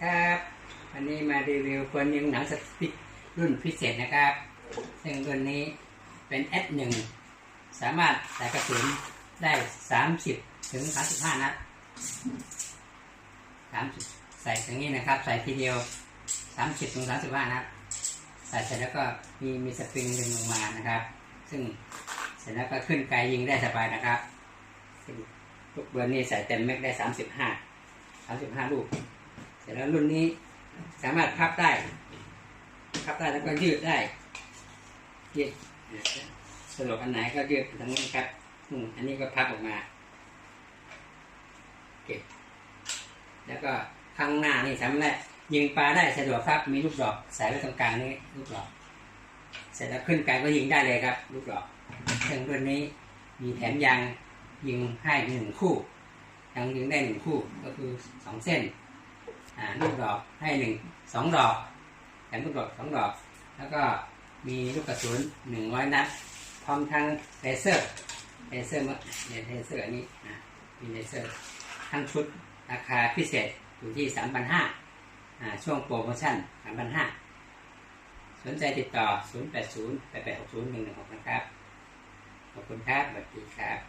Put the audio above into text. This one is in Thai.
ครับวันนี้มารีวิวคนยิงหนังสติ๊กรุ่นพิเศษนะครับ ซึ่งรุ่นนี้เป็น S1 สามารถใส่กระสุนได้ 30 ถึง 35 นัด30 ใส่อย่างนี้นะครับ ใส่ทีเดียว 30 ถึง 35 นัด ใส่เสร็จแล้วก็มีมีสปริงดึงลงมานะครับ ซึ่งเสร็จแล้วก็ขึ้นไกลยิงได้สบายนะครับลูกเบอร์นี้ใส่เต็มแม็กได้ 35 35 ลูก เสร็จแล้วรุ่นนี้สามารถพับได้ พับได้แล้วก็ยืดได้ยืดสะดวกอันไหนก็ยืดทั้งนี้ครับอันนี้ก็พับออกมาโอเคแล้วก็ข้างหน้านี่สามารถยิงปลาได้สะดวกครับ มีลูกดอกใส่ไว้ตรงกลางนี้ลูกดอก เสร็จแล้วขึ้นไกลก็ยิงได้เลยครับ ลูกดอกซึ่งรุ่นนี้มีแถมยางยิงให้หนึ่งคู่ยางยิงได้หนึ่งคู่ก็คือสองเส้น ลูกดอกให้หนึ่งสองดอกแถมลูกดอกสองดอก แล้วก็มีลูกกระสุนหนึ่งร้อยนัด พร้อมทั้งเลเซอร์เลเซอร์เนี่ยเลเซอร์อันนี้นะมีเลเซอร์ทั้งชุดราคาพิเศษอยู่ที่สามพันห้าอ่าช่วงโปรโมชั่นสามพันห้าสนใจติดต่อ 0 8 0 8 8 6 0 1 1 6 นะครับ ขอบคุณครับสวัสดีครับ